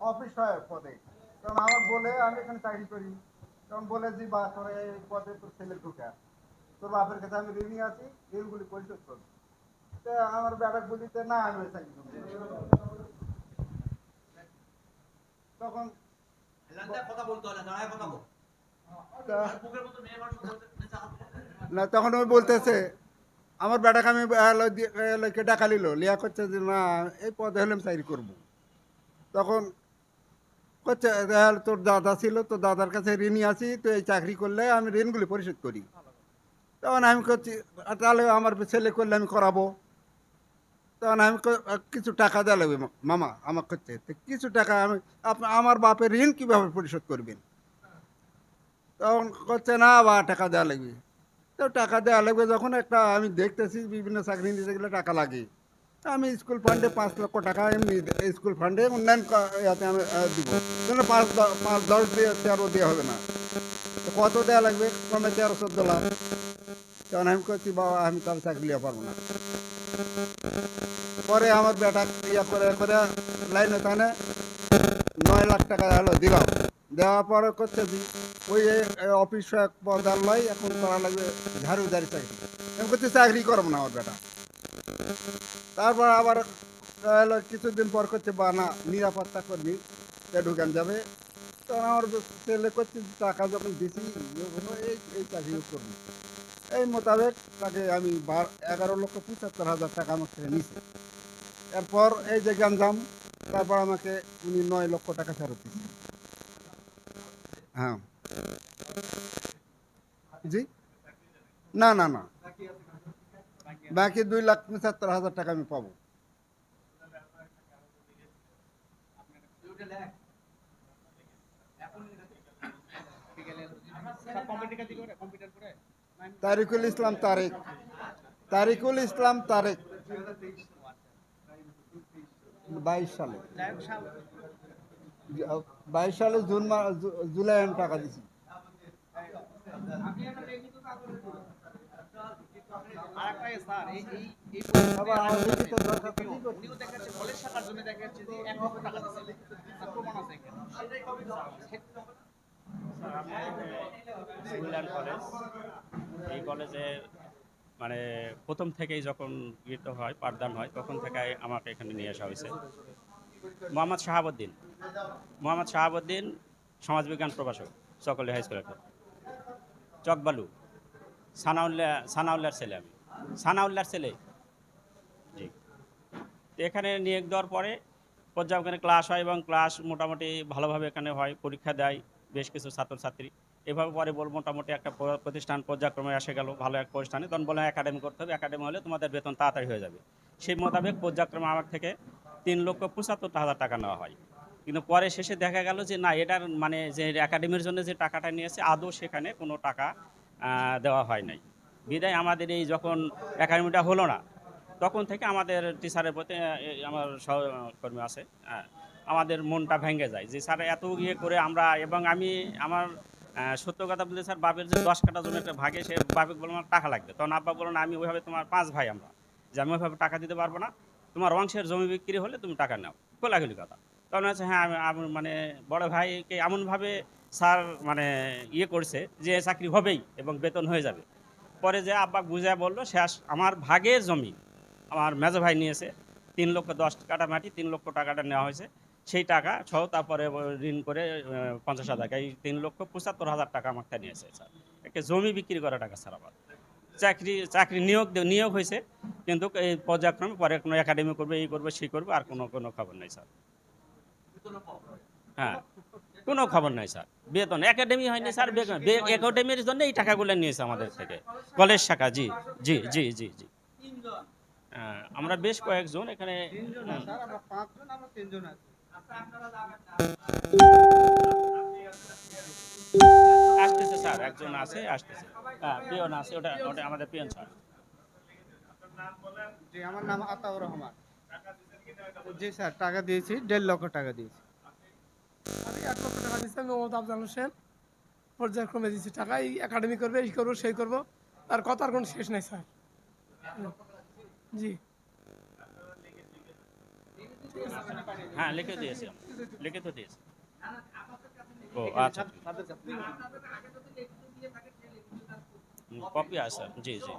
Office সহায়ক পদে। কারণ আমার বলে আমি এখানে চাকরি করি। তখন বলে যে বা তোর এই পদে তোর ছেলে ঢুকা। তোর বাপের কাছে আমি ঋণী আছি ঋণগুলি পরিশোধ করব তো আমার ব্যাটাক বলিতে না আমি চাকরি করব তখন না তখন ওই বলতেছে আমার বেটাকে আমি লোকে ডাকা নিল লিয়া করছে যে না এই পদে হলে আমি চাকরি করব। তখন তোর দাদা ছিল, তোর দাদার কাছে ঋণই আছি তো এই চাকরি করলে আমি ঋণগুলি পরিশোধ করি। তখন আমি করছি তাহলে আমার ছেলে করলে আমি করাবো? তখন আমি কিছু টাকা দেওয়া লাগবে মামা আমার করছে তো কিছু টাকা আমি আমার বাপের ঋণ কীভাবে পরিশোধ করবেন? তখন করছে না, বা, টাকা দেওয়া লাগবে। তো টাকা দেওয়া লাগবে যখন একটা, আমি দেখতেছি বিভিন্ন চাকরি নিতে গেলে টাকা লাগে। তা আমি স্কুল ফান্ডে পাঁচ লক্ষ টাকা এমনি স্কুল ফান্ডে উন্নয়ন ইয়াতে আমি দিব। কিন্তু পাঁচ পাঁচ দশ দিয়ে তেরো দেওয়া হবে না। তো কত দেওয়া লাগবে? কমে তেরো চোদ্দ লাখ। তখন আমি করছি বাবা, আমি তাহলে চাকরি লিয়া পারব না। পরে আমার বেটা ইয়া করে করে লাইনে তাহলে নয় লাখ টাকা হলো দিলাম। দেওয়ার পরে করছে যে, ওই অফিস পদার লয় এখন করা লাগবে ঝাড়ুদারি চাকরি। আমি করছি চাকরি করব না আমার বেটা। তারপর আবার কিছুদিন পর করছে বা না নিরাপত্তা কর্মী সে ঢুকান যাবে। তখন আমার ছেলে করছে, টাকা যখন দিছি, এই এই চাকরিও করবি। এই মোতাবেক তাকে আমি এগারো লক্ষ পঁচাত্তর হাজার টাকা আমার থেকে নিছে। এরপর এই যে গ্যাঞ্জাম, তারপর আমাকে উনি নয় লক্ষ টাকা ফেরত দিচ্ছে হ্যাঁ। জি? না না না। বাকি দুই লাখ পঁচাত্তর হাজার টাকা আমি পাবো। তারিকুল ইসলাম তারেক তারিকুল ইসলাম তারেক বাইশ সালে। বাইশ সালে জুন জুলাই আমি টাকা দিছি। এই কলেজে। মানে প্রথম থেকেই যখন গৃহীত হয় পাঠদান হয় তখন থেকে আমাকে এখানে নিয়ে আসা হয়েছে। মোহাম্মদ শাহাবুদ্দিন। মোহাম্মদ শাহাবুদ্দিন সমাজবিজ্ঞান প্রভাষক সকলে হাই স্কুলের চকবালু। সানাউল্লাহ, সানাউল্লাহর ছেলে আমি। সানাউল্লাহর ছেলে। জি। এখানে নিয়োগ দেওয়ার পরে পর্যায়ক্রমে ক্লাস হয় এবং ক্লাস মোটামুটি ভালোভাবে এখানে হয়, পরীক্ষা দেয় বেশ কিছু ছাত্রছাত্রী। এভাবে পরে বল মোটামুটি একটা প্রতিষ্ঠান পর্যায়ক্রমে এসে গেল, ভালো এক প্রতিষ্ঠানে। তখন বলে একাডেমি করতে হবে। একাডেমি হলে তোমাদের বেতন তাড়াতাড়ি হয়ে যাবে। সেই মোতাবেক পর্যায়ক্রমে আমার থেকে তিন লক্ষ পঁচাত্তর হাজার টাকা নেওয়া হয়। কিন্তু পরে শেষে দেখা গেল যে, না, এটার মানে যে একাডেমির জন্য যে টাকাটা নিয়েছে, আদৌ সেখানে কোনো টাকা দেওয়া হয় নাই। বিদায় আমাদের এই যখন একাডেমিটা হলো না, তখন থেকে আমাদের টিচারের প্রতি আমার সহকর্মী আছে আমাদের মনটা ভেঙে যায় যে স্যার এত ইয়ে করে আমরা, এবং আমি আমার সত্য কথা বলতে স্যার বাপের যে দশ কাটা জমি একটা ভাগে, সে বাপে বললাম আমার টাকা লাগবে। তখন আব্বা বলল, না, আমি ওইভাবে তোমার পাঁচ ভাই আমরা, যে আমি ওইভাবে টাকা দিতে পারব না। তোমার অংশের জমি বিক্রি হলে তুমি টাকা নাও। খোলাখুলি কথা। তখন হচ্ছে হ্যাঁ আমি মানে বড় ভাইকে এমনভাবে স্যার মানে ইয়ে করছে যে চাকরি হবেই এবং বেতন হয়ে যাবে। পরে যে আব্বা বুঝে বলল, শেষ, আমার ভাগের জমি আমার মেজো ভাই নিয়েছে, তিন লক্ষ দশ কাটা মাটি তিন লক্ষ টাকাটা নেওয়া হয়েছে। সেই টাকা সহ তারপরে ঋণ করে পঞ্চাশ হাজার এই তিন লক্ষ পঁচাত্তর হাজার টাকা আমাকে নিয়েছে স্যার। একটা জমি বিক্রি করা টাকা স্যার আবার চাকরি চাকরি নিয়োগ নিয়োগ হয়েছে, কিন্তু এই পর্যায়ক্রমে পরে কোনো একাডেমি করবে, এই করবে, সেই করবে, আর কোনো কোনো খবর নেই স্যার। হ্যাঁ। কোনো খবর নাই, স্যার। বেতন একাডেমি হয়নি, স্যার, বেতন। একাডেমির জন্য এই টাকাগুলো নিয়েছে আমাদের থেকে। কলেজ শাখা, জি জি জি জি জি। আমরা বেশ কয়েকজন এখানে আসতেছে, স্যার, একজন আছে, আসতেছে। হ্যাঁ পিয়ন আছে, ওটা ওটা আমাদের পিয়ন, স্যার। আমার নাম আতাউর রহমান। জি, স্যার, টাকা দিয়েছি, দেড় লক্ষ টাকা দিয়েছি। আমি এক লক্ষ টাকা দিচ্ছি আমি মোহাম্মদ আফজাল হোসেন পর্যায়ক্রমে দিচ্ছি টাকা এই একাডেমি করবে এই করব সেই করব। তার কথার কোনো শেষ নাই স্যার। জি। হ্যাঁ লিখে দিয়েছি লিখে তো দিয়েছি। ও আচ্ছা। কপি আছে জি জি।